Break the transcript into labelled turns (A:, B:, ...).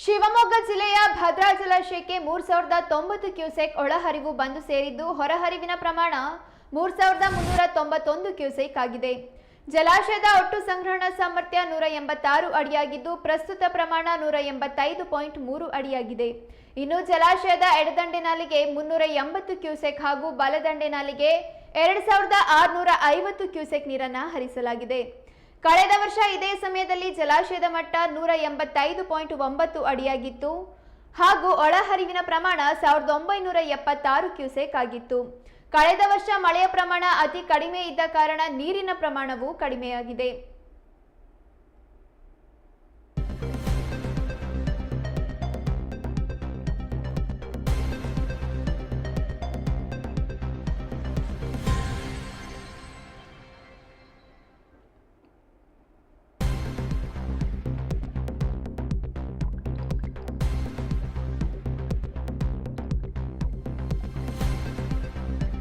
A: ಶಿವಮೊಗ್ಗ ಜಿಲ್ಲೆಯ ಭದ್ರಾ ಜಲಾಶಯಕ್ಕೆ ಮೂರ್ ಸಾವಿರದ ತೊಂಬತ್ತು ಕ್ಯೂಸೆಕ್ ಒಳಹರಿವು ಬಂದು ಸೇರಿದ್ದು ಹೊರಹರಿವಿನ ಪ್ರಮಾಣ ಮೂರ್ ಸಾವಿರದ ಮುನ್ನೂರ ತೊಂಬತ್ತೊಂದು ಕ್ಯೂಸೆಕ್ ಆಗಿದೆ. ಜಲಾಶಯದ ಒಟ್ಟು ಸಂಗ್ರಹಣಾ ಸಾಮರ್ಥ್ಯ ನೂರ ಎಂಬತ್ತಾರು ಅಡಿಯಾಗಿದ್ದು, ಪ್ರಸ್ತುತ ಪ್ರಮಾಣ ನೂರ ಎಂಬತ್ತೈದು ಪಾಯಿಂಟ್ ಮೂರು ಅಡಿಯಾಗಿದೆ. ಇನ್ನು ಜಲಾಶಯದ ಎಡದಂಡೆ ನಾಲಿಗೆ ಮುನ್ನೂರ ಎಂಬತ್ತು ಕ್ಯೂಸೆಕ್ ಹಾಗೂ ಬಲದಂಡೆ ನಾಲಿಗೆ ಎರಡು ಸಾವಿರದ ಆರುನೂರ ಐವತ್ತು ಕ್ಯೂಸೆಕ್ ನೀರನ್ನ ಹರಿಸಲಾಗಿದೆ. ಕಳೆದ ವರ್ಷ ಇದೇ ಸಮಯದಲ್ಲಿ ಜಲಾಶಯದ ಮಟ್ಟ ನೂರ ಎಂಬತ್ತೈದು ಪಾಯಿಂಟ್ ಒಂಬತ್ತು ಅಡಿಯಾಗಿತ್ತು. ಹಾಗೂ ಒಳಹರಿವಿನ ಪ್ರಮಾಣ ಸಾವಿರದ ಒಂಬೈನೂರ ಎಪ್ಪತ್ತಾರು ಕ್ಯೂಸೆಕ್ ಆಗಿತ್ತು. ಕಳೆದ ವರ್ಷ ಮಳೆಯ ಪ್ರಮಾಣ ಅತಿ ಕಡಿಮೆ ಇದ್ದ ಕಾರಣ ನೀರಿನ ಪ್ರಮಾಣವೂ ಕಡಿಮೆಯಾಗಿದೆ.